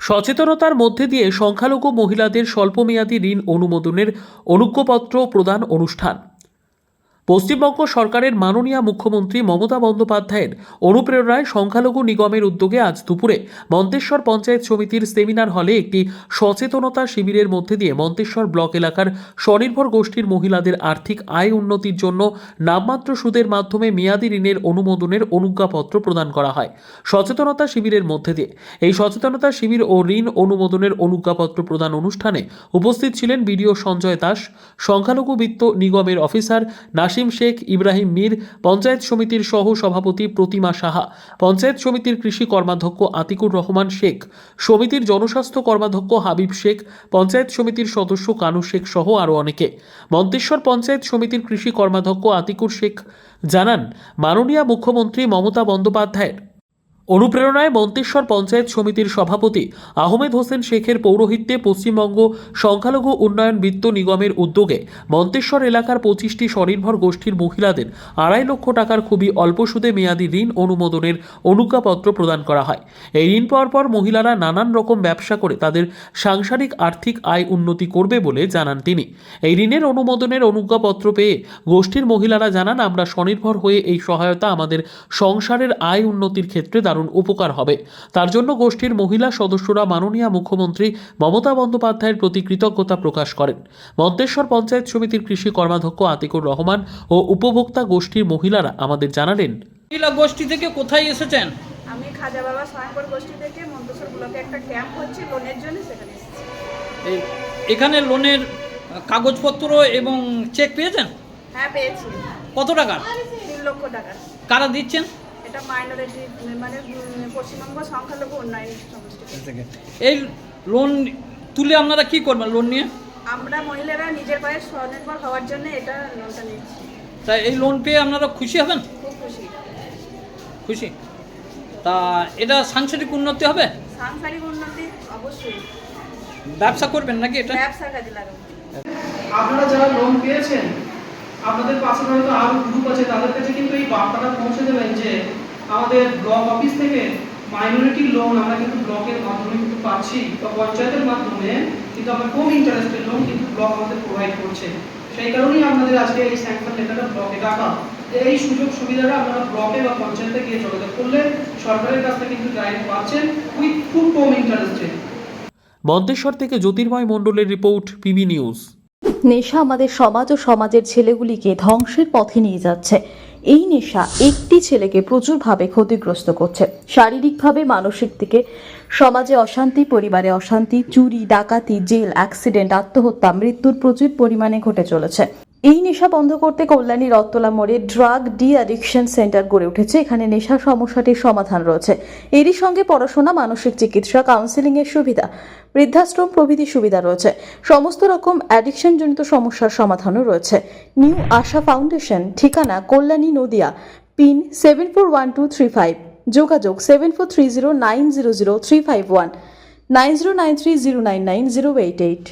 সচেতনতার মধ্যে দিয়ে সংখ্যালঘু মহিলাদের স্বল্পমেয়াদী ঋণ অনুমোদনের অনুজ্ঞপত্র প্রদান অনুষ্ঠান। পশ্চিমবঙ্গ সরকারের মাননীয় মুখ্যমন্ত্রী মমতা বন্দ্যোপাধ্যায়ের অনুপ্রেরণায় সংখ্যালঘু নিগমের উদ্যোগে আজ দুপুরে মন্তেশ্বর পঞ্চায়েত সমিতির সেমিনার হলে একটি সচেতনতা শিবিরের মধ্যে দিয়ে মন্তেশ্বর ব্লক এলাকার স্বনির্ভর গোষ্ঠীর মহিলাদের আর্থিক আয় উন্নতির জন্য নামমাত্র সুদের মাধ্যমে মেয়াদি ঋণের অনুমোদনের অনুজ্ঞাপত্র প্রদান করা হয়। সচেতনতা শিবিরের মধ্যে দিয়ে এই সচেতনতা শিবির ও ঋণ অনুমোদনের অনুজ্ঞাপত্র প্রদান অনুষ্ঠানে উপস্থিত ছিলেন বিডিও সঞ্জয় দাস, সংখ্যালঘু বিত্ত নিগমের অফিসার নাসিম শেখ, ইব্রাহিম মীর, পঞ্চায়েত সমিতির সহ সভাপতি প্রতিমা সাহা, পঞ্চায়েত সমিতির কৃষি কর্মাধ্যক্ষ আতিকুর রহমান শেখ, সমিতির জনস্বাস্থ্য কর্মাধ্যক্ষ হাবিব শেখ, পঞ্চায়েত সমিতির সদস্য কানু শেখ সহ আরও অনেকে। মন্তেশ্বর পঞ্চায়েত সমিতির কৃষি কর্মাধ্যক্ষ আতিকুর শেখ জানান, মাননীয় মুখ্যমন্ত্রী মমতা বন্দ্যোপাধ্যায়ের অনুপ্রেরণায় মন্তেশ্বর পঞ্চায়েত সমিতির সভাপতি আহমেদ হোসেন শেখের পৌরোহিত্যে পশ্চিমবঙ্গ সংখ্যালঘু উন্নয়ন বিত্ত নিগমের উদ্যোগে মন্তেশ্বর এলাকার পঁচিশটি স্বনির্ভর গোষ্ঠীর মহিলাদের আড়াই লক্ষ টাকার খুবই অল্প সুদে মেয়াদি ঋণ অনুমোদনের অনুজ্ঞাপত্র প্রদান করা হয়। এই ঋণ পাওয়ার পর মহিলারা নানান রকম ব্যবসা করে তাদের সাংসারিক আর্থিক আয় উন্নতি করবে বলে জানান তিনি। এই ঋণের অনুমোদনের অনুজ্ঞাপত্র পেয়ে গোষ্ঠীর মহিলারা জানান, আমরা স্বনির্ভর হয়ে এই সহায়তা আমাদের সংসারের আয় উন্নতির ক্ষেত্রে দারুণ উপকার হবে। তার জন্য গোষ্ঠীর মহিলা সদস্যরা মাননীয় মুখ্যমন্ত্রী মমতা বন্দ্যোপাধ্যায়ের প্রতি কৃতজ্ঞতা প্রকাশ করেন। মন্তেশ্বর পঞ্চায়েত সমিতির কৃষি কর্মাধ্যক্ষ আতিকুর রহমান ও উপভোক্তা গোষ্ঠীর মহিলারা আমাদের জানালেন। মহিলা গোষ্ঠী থেকে কোথায় এসেছেন? আমি খাজা বাবা স্বয়ংবর গোষ্ঠী থেকে মন্তেশ্বর ব্লকে একটা ক্যাম্প হচ্ছে লোনের জন্য সেখানে এসেছি। এখানে লোনের কাগজপত্র এবং চেক পেয়েছেন? হ্যাঁ পেয়েছি। কত টাকার? তিন লক্ষ টাকা কারা দিচ্ছেন? এটা মাইনরিটি মানে পশ্চিমবঙ্গ সংখ্যালঘু উন্নয়ন সমষ্টি এই লোন তুলে আপনারা কি করবেন লোন নিয়ে? আমরা মহিলারা নিজের পায়ে স্বনির্ভর হওয়ার জন্য এটা লোনটা নিচ্ছি। তা এই লোন পেয়ে আপনারা খুশি হবেন? খুব খুশি। খুশি। তা এটা সাংসারিক উন্নতি হবে? সাংসারিক উন্নতি অবশ্যই। ব্যবসা করবেন নাকি এটা? ব্যবসা কাজে লাগাবো। আপনারা যারা লোন পেয়েছেন আপনাদের পাশে হয়তো আরও গ্রুপ আছে তাদের কাছে কিন্তু এই বার্তাটা পৌঁছে দেবেন যে আমাদের ব্লক অফিস থেকে মাইনরিটি লোন আমরা কিন্তু ব্লকের মাধ্যমে কিন্তু পাচ্ছি বা পঞ্চায়েতের মাধ্যমে কিন্তু আমরা কম ইন্টারেস্টের লোন কিন্তু ব্লক আমাদের প্রোভাইড করছে। সেই কারণেই আপনাদের আজকে এই স্যাংশন লেটারটা ব্লকে যে এই সুযোগ সুবিধাটা আপনারা ব্লকে বা পঞ্চায়েতে গিয়ে যোগাযোগ করলে সরকারের কাছ থেকে কিন্তু ডাইরেক্ট পাচ্ছেন উইথ খুব কম ইন্টারেস্টে মন্তেশ্বর থেকে জ্যোতির্ময় মণ্ডলের রিপোর্ট পিবি নিউজ। নেশা আমাদের সমাজ ও সমাজের ছেলেগুলিকে ধ্বংসের পথে নিয়ে যাচ্ছে। এই নেশা একটি ছেলেকে প্রচুরভাবে ক্ষতিগ্রস্ত করছে। শারীরিকভাবে, মানসিক দিকে, সমাজে অশান্তি, পরিবারে অশান্তি, চুরি, ডাকাতি, জেল, অ্যাক্সিডেন্ট, আত্মহত্যা, মৃত্যুর প্রচুর পরিমাণে ঘটে চলেছে। এই নেশা বন্ধ করতে কল্যাণী রত্তলা মোড়ে ড্রাগ ডি অ্যাডিকশন সেন্টার গড়ে উঠেছে। এখানে নেশা সমস্যাটির সমাধান রয়েছে। এরই সঙ্গে পড়াশোনা, মানসিক চিকিৎসা কাউন্সিলিং এর সুবিধা, বৃদ্ধাশ্রম প্রভৃতি সুবিধা রয়েছে। সমস্ত রকম অ্যাডিকশন জনিত সমস্যার সমাধানও রয়েছে। নিউ আশা ফাউন্ডেশন, ঠিকানা Kalyani Nadia, pin seven four one two three five. যোগাযোগ seven four three zero nine zero zero three five one. Nine zero nine three zero nine nine zero eight eight.